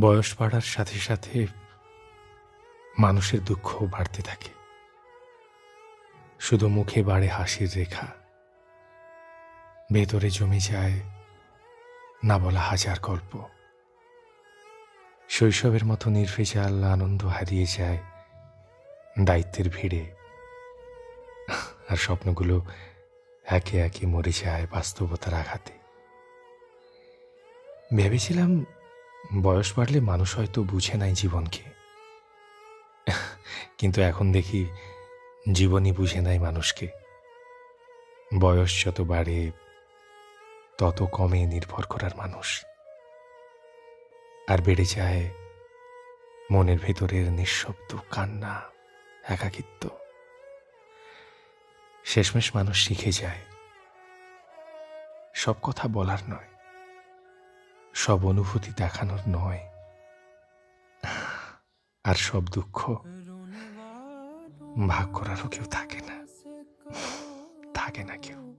বয়স বাড়ার সাথে সাথে মানুষের দুঃখও বাড়তে থাকে। শুধু মুখে বাড়ে হাসির রেখা। ভেতরে জমে যায় না বলা হাজার গল্প। শৈশবের মতো নির্ভেজাল আনন্দ হারিয়ে যায় দায়িত্বের ভিড়ে। আর স্বপ্নগুলো একে একে মরে যায় বাস্তবতার আঘাতে। ভেবেছিলাম বয়স বাড়লে মানুষ হয়তো বুঝে নাই জীবনকে। কিন্তু এখন দেখি জীবনই বুঝে নাই মানুষকে। বয়স যত বাড়ে, তত কমে নির্ভর করার মানুষ। আর বেড়ে যায় মনের ভেতরের নিঃশব্দ কান্না, একাকিত্ব। শেষমেশ মানুষ শিখে যায়, সব কথা বলার নয়। সব অনুভূতি দেখানোর নয়। আর সব দুঃখ ভাগ করারও কেউ থাকে না। থাকে না কেউ।